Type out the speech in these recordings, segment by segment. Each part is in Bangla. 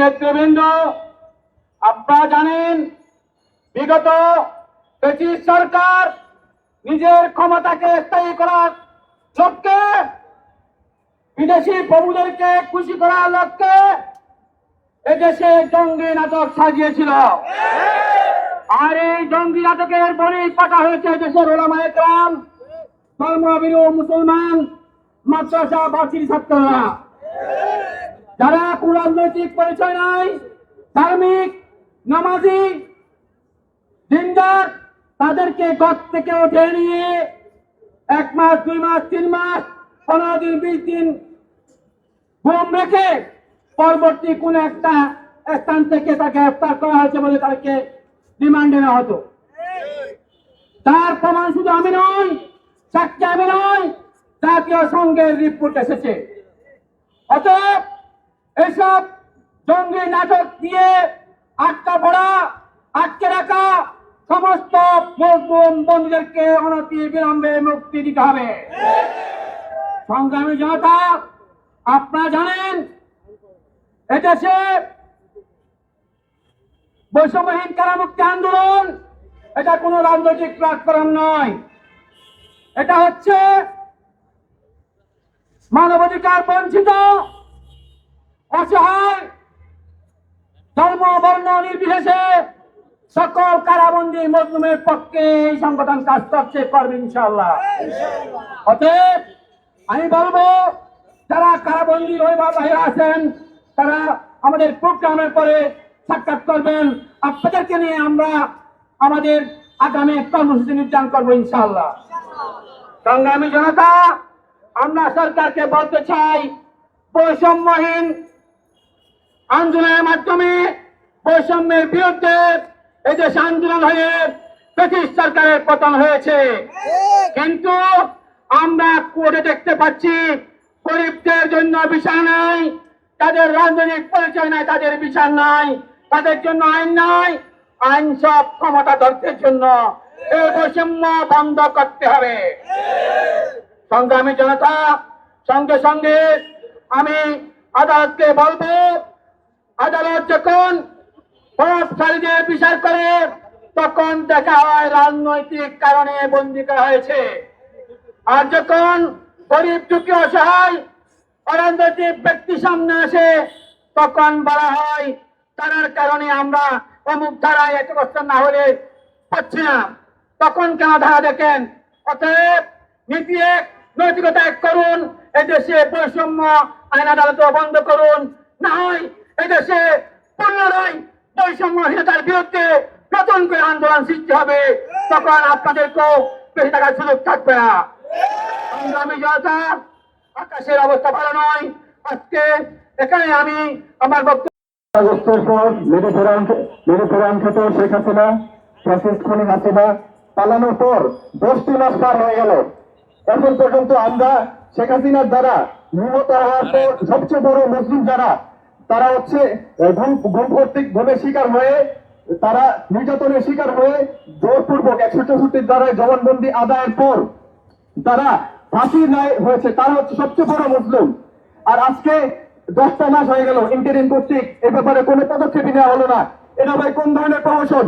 নেতৃবৃন্দ, আপনারা জানেন, বিগত ব্রিটিশ সরকার নিজের ক্ষমতাকে স্থায়ী করার লক্ষ্যে বিদেশি প্রভুদেরকে খুশি করার লক্ষ্যে এদেশে জঙ্গি নাটক সাজিয়েছিল। আর এই জঙ্গি নাটকের বলি পাঠা হয়েছে দেশের ওলামা একরাম ধর্মবিরু মুসলমান, মাদ্রাসা, বাসির ছাত্ররা। যারা কোন রাজনৈতিক পরিচয় নাই, ধার্মিক, নামাজি, দিনদার, তাদেরকে ঘর থেকে উঠে নিয়ে এক মাস, দুই মাস, তিন মাস, পনেরো দিন, বিশ দিন ঘুম রেখে পরবর্তী কোন একটা স্থান থেকে তাকে গ্রেফতার করা হয়েছে বলে তাকে রিমান্ডে নেওয়া হতো। তার প্রমাণ শুধু আমি নই, সাক্ষী আমি নই, জাতীয় সংঘের রিপোর্ট এসেছে। অতএব এসব জঙ্গি নাটক দিয়ে আটকা পড়া, আটকে রাখা সমস্ত মজলুম বন্ধুদেরকে অনতি বিলম্বে মুক্তি দিতে হবে। সংগ্রামী জনতা, আপনারা জানেন, এদেশে বৈষম্যহীন কারামুক্তি আন্দোলন, এটা কোনো রাজনৈতিক প্ল্যাটফর্ম নয়। এটা হচ্ছে মানবাধিকার বঞ্চিত অসহায় ধর্ম বর্ণ নির্বিশেষে সকল কারাবন্দী মজলুমের পক্ষে এই সংগঠন কাজ করছে, করবে ইনশাল্লাহ অতএব আমি বলব, যারা কারাবন্দী রবিবার বাইরে আছেন, তারা আমাদের প্রোগ্রামের পরে সাক্ষাৎ করবেন। আপনাদেরকে নিয়ে আমরা আমাদের আগামী কর্মসূচি নির্ধারণ করব ইনশাল্লাহ সংগ্রামী জনতা, আমরা সরকারকে বলতে চাই, বৈষম্যহীন আন্দোলনের মাধ্যমে বৈষম্যের বিরুদ্ধে এই দেশ আন্দোলন হয়ে ব্রিটিশ সরকারের পতন হয়েছে। কিন্তু আমরা কোর্টে দেখতে পাচ্ছি, গরিবদের জন্য বিচার নাই, তাদের রাজনৈতিক পরিচয় নাই, তাদের বিচার নাই, তাদের জন্য আইন নাই, আইন সব ক্ষমতাধরদের জন্য এই বৈষম্য বন্ধ করতে হবে। সংগ্রামী জনতা, সঙ্গে সঙ্গে আমি আদালতকে বলব আদালত যখন প্রভাবশালীদের বিচার করে, তখন দেখা হয় রাজনৈতিক কারণে বন্দী করা হয়েছে। আর যখন গরিব দুঃখী অসহায় অরাজনৈতিক ব্যক্তি সামনে আসে, তখন বলা হয় তার কারণে আমরা অমুক ধারায় এত কষ্ট না হলে পাচ্ছি না। তখন কেন ধারা দেখেন? অতএব নীতি এক, নৈতিকতা এক করুন, এদেশে বৈষম্য আইন আদালত বন্ধ করুন। না হয় এদেশে পুনরায় বৈষম্যহীনতার বিরুদ্ধে নতুন করে আন্দোলন সৃষ্টি হবে, তখন আপনাদেরকেও বেশি টাকার সুযোগ থাকবে না। জনতা, আকাশের অবস্থা ভালো নয়। আজকে এখানে আমি আমার বক্তব্য পর্যন্ত আমরা শেখ হাসিনার দ্বারা নিহত হওয়ার পর সবচেয়ে বড় মুসলিম যারা তারা হচ্ছে কর্তৃক গুমের শিকার হয়ে তারা নির্যাতনের শিকার হয়ে জোরপূর্বক একশো চৌষট্টির দ্বারা জবানবন্দি আদায়ের পর তারা ফাঁসি নাই হয়েছে। তারা হচ্ছে সবচেয়ে বড় মুসলিম। আর আজকে দশটা মাস হয়ে গেল ইন্টারিম কর্তৃক এ ব্যাপারে কোনো পদক্ষেপই নেওয়া হলো না। এটা ভাই কোন ধরনের প্রহসন?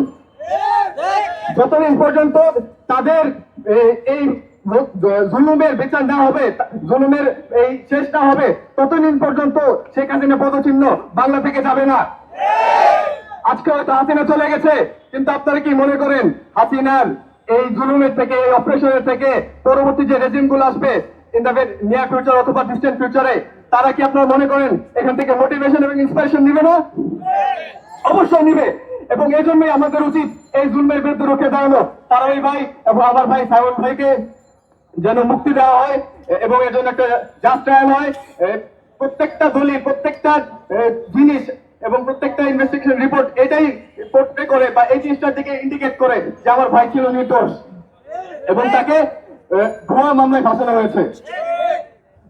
যতদিন পর্যন্ত তাদের এই জুলুমের বিচার না হবে জুলুমের এই শেষ হবে, ততদিন পর্যন্ত শেখ হাসিনা পদচিহ্ন বাংলা থেকে যাবে না। আজকে হয়তো হাসিনা চলে গেছে, কিন্তু আপনারা কি মনে করেন হাসিনার এই জুলুমের থেকে, এই অপারেশনের থেকে পরবর্তী যে রেজিমগুলো আসবে ইন দ্য নিয়ার ফিউচার অথবা ডিস্টেন্ট ফিউচারে তারা কি আপনারা মনে করেন এখান থেকে মোটিভেশন এবং ইন্সপিরেশন নিবে না? অবশ্যই নিবে। এবং এই জন্যই আমাদের উচিত এই জুলমের বিরুদ্ধে রুখে দাঁড়ানো। তারা এই ভাই এবং আমার ভাই সাইমন ভাইকে যেন মুক্তি দেওয়া হয় এবং এর জন্য একটা জাস্ট ট্রায়াল হয় প্রত্যেকটা দলিল, প্রত্যেকটা জিনিস এবং প্রত্যেকটা ইনভেস্টিগেশন রিপোর্ট এটাই পোর্ট্রে করে বা এই জিনিসটার দিকে ইন্ডিকেট করে যে আমার ভাই ছিল নির্দোষ। এবং তাকে ভুয়া মামলায় ফাঁসানো হয়েছে।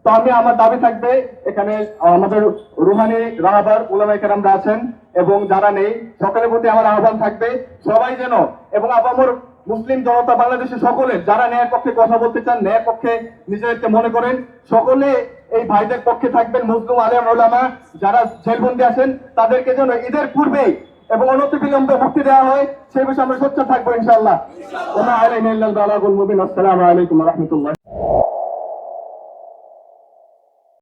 তো আমি, আমার দাবি থাকবে, এখানে আমাদের রুহানি রাহাবার উলামাই কেরামরা আছেন এবং যারা নেই, সকলের প্রতি আমার আহ্বান থাকবে, সবাই যেন, এবং আপামর মুসলিম জনতা বাংলাদেশের সকলে, যারা ন্যায় পক্ষে কথা বলতে চান ন্যায় পক্ষে নিজেদেরকে মনে করেন, সকলে এই ভাইদের পক্ষে থাকবেন মুসলিম আলিয়াম ওলামা, যারা জেলবন্দি আছেন, তাদেরকে যেন ঈদের পূর্বেই এবং অনতিবিলম্বে মুক্তি দেওয়া হয়, সেই বিষয়ে আমরা সোচ্চার থাকব ইনশাল্লাহ আসসালামু আলাইকুম রাহমাতুল্লাহ।